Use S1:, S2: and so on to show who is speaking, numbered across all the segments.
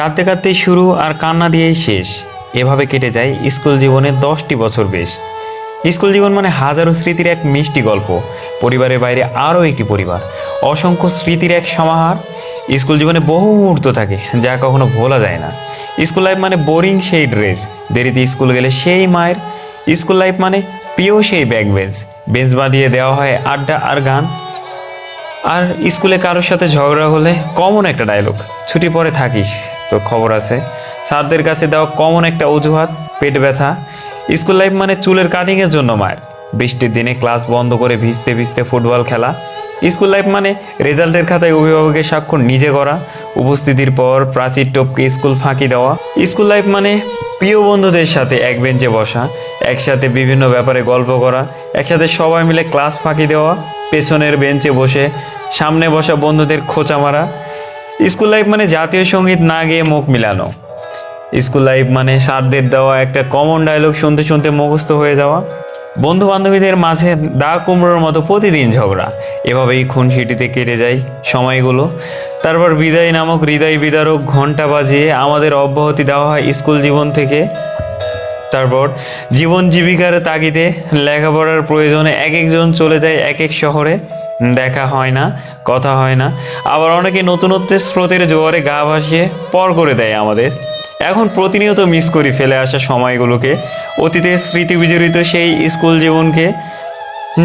S1: কাঁদতে কাঁদতেই শুরু আর কান্না দিয়েই শেষ। এভাবে কেটে যায় স্কুল জীবনের দশটি বছর বেশ। স্কুল জীবন মানে হাজারো স্মৃতির এক মিষ্টি গল্প। পরিবারের বাইরে আরও একটি পরিবার। অসংখ্য স্মৃতির এক সমাহার। স্কুল জীবনে বহু মুহূর্ত থাকে, যা কখনো ভোলা যায় না। স্কুল লাইফ মানে বোরিং সেই ড্রেস। দেরিতে স্কুল গেলে সেই মায়ের। স্কুল লাইফ মানে প্রিয় সেই ব্যাক বেঞ্চ বেঞ্চ বাঁধিয়ে দেওয়া হয় আড্ডা আর গান। আর স্কুলে কারোর সাথে ঝগড়া হলে কমন একটা ডায়লগ ছুটি পরে থাকিস। তো খবর আছে। স্যারদের কাছে দেওয়া কমন একটা অজুহাত, পেট ব্যথা। স্কুল লাইফ মানে চুলের কাটিংয়ের জন্য মায়ের। বৃষ্টির দিনে ক্লাস বন্ধ করে ভিজতে ভিজতে ফুটবল খেলা। স্কুল লাইফ মানে রেজাল্টের খাতায় অভিভাবকের স্বাক্ষর নিজে করা, উপস্থিতির পর প্রাচীর টপকে স্কুল ফাঁকি দেওয়া। স্কুল লাইফ মানে প্রিয় বন্ধুদের সাথে এক বেঞ্চে বসা, একসাথে বিভিন্ন ব্যাপারে গল্প করা, একসাথে সবাই মিলে ক্লাস ফাঁকি দেওয়া, পেছনের বেঞ্চে বসে সামনে বসা বন্ধুদের খোঁচা মারা স্কুল লাইফ মানে জাতীয় সংগীত না গিয়ে মুখ মিলানো। স্কুল লাইফ মানে স্যারদের দেওয়া একটা কমন ডায়লগ শুনতে শুনতে মুখস্থ হয়ে যাওয়া। বন্ধু বান্ধবীদের মাঝে দা কুমড়োর মতো প্রতিদিন ঝগড়া। এভাবেই খুনসিটিতে কেটে যায় সময়গুলো। তারপর বিদায় নামক হৃদয় বিদারক ঘণ্টা বাজিয়ে আমাদের অব্যাহতি দেওয়া হয় স্কুল জীবন থেকে। তারপর জীবন জীবিকার তাগিদে লেখাপড়ার প্রয়োজনে এক একজন চলে যায় এক এক শহরে। দেখা হয় না, কথা হয় না। আবার অনেকে নতুনত্বের স্রোতের জোয়ারে গা ভাসিয়ে পর করে দেয় আমাদের। এখন প্রতিনিয়ত মিস করি ফেলে আসা সময়গুলোকে। অতীতের স্মৃতি বিজড়িত সেই স্কুল জীবনকে।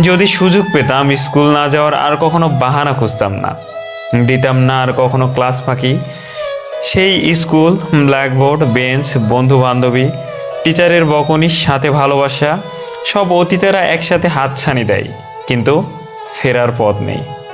S1: যদি সুযোগ পেতাম, স্কুল না যাওয়ার আর কখনো বাহানা খুঁজতাম না। দিতাম না আর কখনো ক্লাস ফাঁকি। সেই স্কুল, ব্ল্যাকবোর্ড, বেঞ্চ বন্ধু বান্ধবী টিচারের বকনির সাথে ভালোবাসা, সব অতীতেরা একসাথে হাতছানি দেয়। কিন্তু ফেরার পথ নেই।